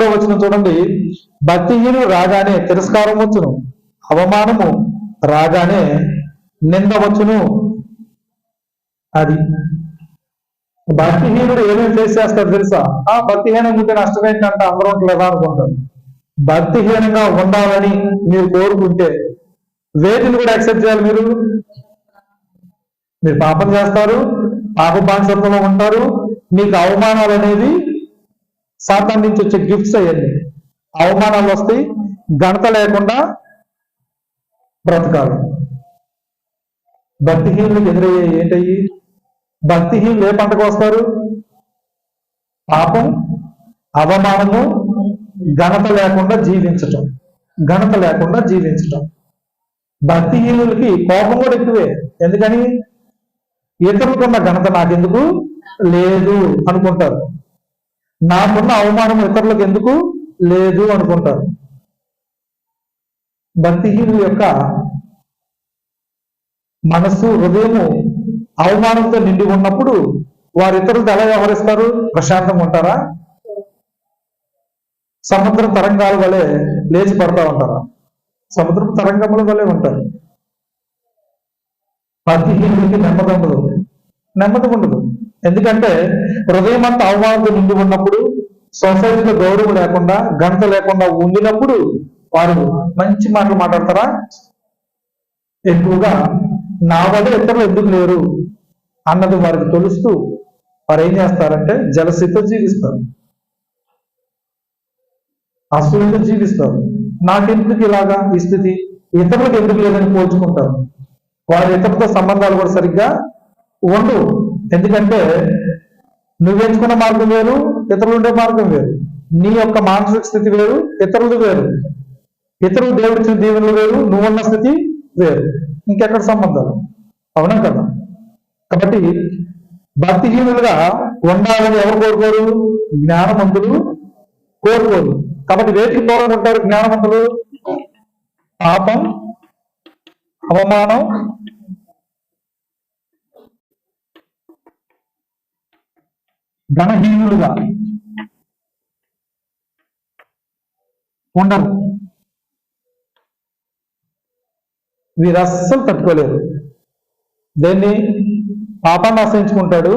వచ్చిన చూడండి. భక్తిహీను రాగానే తిరస్కారం వచ్చును అవమానము రాగానే నింద వచ్చును. అది భక్తిహీనుడు ఏమేమి ఫేస్ చేస్తారు తెలుసా? ఆ భక్తిహీనం ఉంటే నష్టమేంటంటే అందరూ ఉంటలేదా అనుకుంటారు. భక్తిహీనంగా ఉండాలని మీరు కోరుకుంటే వేటిని కూడా యాక్సెప్ట్ చేయాలి మీరు? మీరు పాపం చేస్తారు పాప బానిసత్వంలో ఉంటారు మీకు అవమానాలు అనేది సాతాన్ నుంచి వచ్చే గిఫ్ట్స్ అవన్నీ. అవమానాలు వస్తాయి ఘనత లేకుండా బ్రతకాలి. భక్తిహీనులకు ఎదురయ్యే ఏంటయ్యి? భక్తిహీనులు ఏ పంటకు వస్తారు? పాపం అవమానము ఘనత లేకుండా జీవించటం. ఘనత లేకుండా జీవించటం. భక్తిహీనులకి కోపం కూడా ఎక్కువే. ఎందుకని? ఇతరులకున్న ఘనత నాకెందుకు? లేదు అనుకుంటారు. నాకున్న అవమానం ఇతరులకు ఎందుకు? లేదు అనుకుంటారు. భక్తిహీనుల యొక్క మనస్సు హృదయము అవమానంతో నిండి ఉన్నప్పుడు వారు ఇతరులతో ఎలా వ్యవహరిస్తారు? ప్రశాంతంగా ఉంటారా? సముద్ర తరంగాల వలె లేచి పడతా ఉంటారా? సముద్రం తరంగముల వలె ఉంటారు. భక్తిహీనుడికి నెమ్మది ఉండదు. నెమ్మది ఉండదు. ఎందుకంటే హృదయం అంతా అవమానంతో నిండి ఉన్నప్పుడు సొసైటీలో గౌరవం లేకుండా గంట లేకుండా ఉండినప్పుడు వారు మంచి మాటలు మాట్లాడతారా? ఎక్కువగా నా వల్ల ఇతరులు ఎందుకు లేరు అన్నది వారికి తెలుస్తూ వారు ఏం చేస్తారంటే జలసితో జీవిస్తారు. అసూయతో జీవిస్తారు. నాకెందుకు ఇలాగా ఈ స్థితి? ఇతరులకు ఎందుకు లేదని పోల్చుకుంటారు. వారి ఇతరులతో సంబంధాలు కూడా సరిగ్గా ఉండవు. ఎందుకంటే నువ్వు ఎంచుకున్న మార్గం వేరు ఇతరులు ఉండే మార్గం వేరు. నీ యొక్క మానసిక స్థితి వేరు ఇతరులు వేరు. ఇతరులు దేవుడిచ్చిన దీవెనలు వేరు నువ్వున్న స్థితి వేరు. ఇంకెక్కడ సంబంధాలు? అవునా కదా? కాబట్టి భక్తిహీనులుగా ఉండాలని ఎవరు కోరుకోరు? జ్ఞానమంతులు కోరుకోరు. కాబట్టి వేటికి దూరంగా ఉంటారు పాపం అవమానం ఘనహీనులుగా ఉండరు. వీరు అస్సలు తట్టుకోలేరు. దేన్ని? పాపాన్ని ఆశ్రయించుకుంటాడు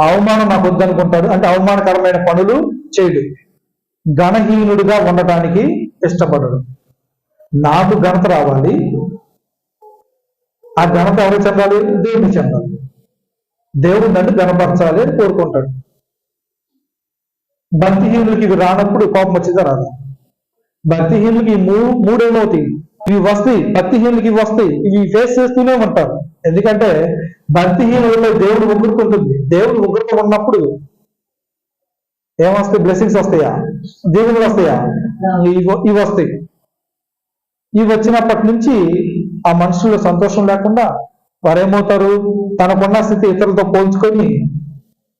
అవమానం నాకు వద్దనుకుంటాడు అంటే అవమానకరమైన పనులు చేయడు. ఘనహీనుడిగా ఉండటానికి ఇష్టపడడు. నాకు ఘనత రావాలి. ఆ ఘనత ఎవరు చెందాలి? దేవుడికి చెందాలి. దేవుడు నన్ను ఘనపరచాలి అని కోరుకుంటాడు. భక్తిహీనులకి ఇవి రానప్పుడు కోపం వచ్చిందా రాదా? భక్తిహీనులకి మూడు మూడేళ్ళవుతాయి మూడేమవుతాయి ఇవి వస్తాయి భక్తిహీనులకి ఇవి వస్తాయి ఇవి ఫేస్ చేస్తూనే ఉంటారు. ఎందుకంటే భక్తిహీనులలో దేవుడు ఉగ్గురుకుంటుంది దేవుడు ఉగ్గురుతో ఉన్నప్పుడు ఏమొస్తాయి? బ్లెస్సింగ్స్ వస్తాయా? దేవుళ్ళు వస్తాయా? ఇవి ఇవి వస్తాయి. ఇవి వచ్చినప్పటి నుంచి ఆ మనుషుల్లో సంతోషం లేకుండా వారేమవుతారు? తనకున్న స్థితి ఇతరులతో పోల్చుకొని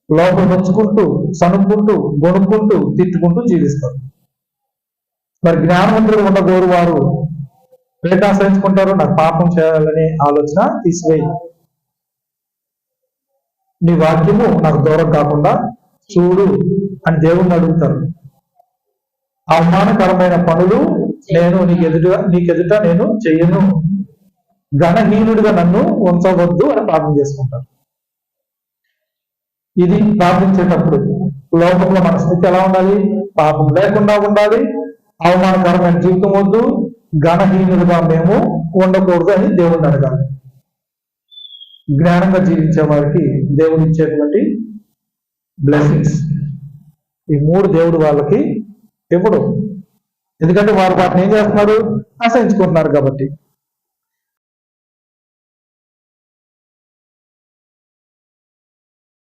లోపల నొచ్చుకుంటూ సనుక్కుంటూ గొనుక్కుంటూ తిట్టుకుంటూ జీవిస్తారు. మరి జ్ఞానవంతులు ఉండగోరు వారు వేదాశ్రయించుకుంటారు నాకు పాపం చేయాలనే ఆలోచన తీసివేయి. నీ వాక్యము నాకు దూరం కాకుండా చూడు అని దేవుణ్ణి అడుగుతారు. అవమానకరమైన పనులు నేను నీకు ఎదుట నీకు ఎదుట నేను చెయ్యను ఘనహీనుడిగా నన్ను ఉంచవద్దు అని ప్రార్థన చేసుకుంటారు. ఇది ప్రార్థించేటప్పుడు లోకంలో మన స్థితి ఎలా ఉండాలి? పాపం లేకుండా ఉండాలి. అవమానకరమైన జీవితం వద్దు. ఘనహీనులుగా మేము ఉండకూడదు అని దేవుడిని అడగాలి. జ్ఞానంగా జీవించే వారికి దేవుడు ఇచ్చేటువంటి బ్లెస్సింగ్స్ ఈ మూడు దేవుడు వాళ్ళకి ఇవ్వడు. ఎందుకంటే వారు వాటిని ఏం చేస్తున్నారు? ఆశ్రయించుకుంటున్నారు కాబట్టి.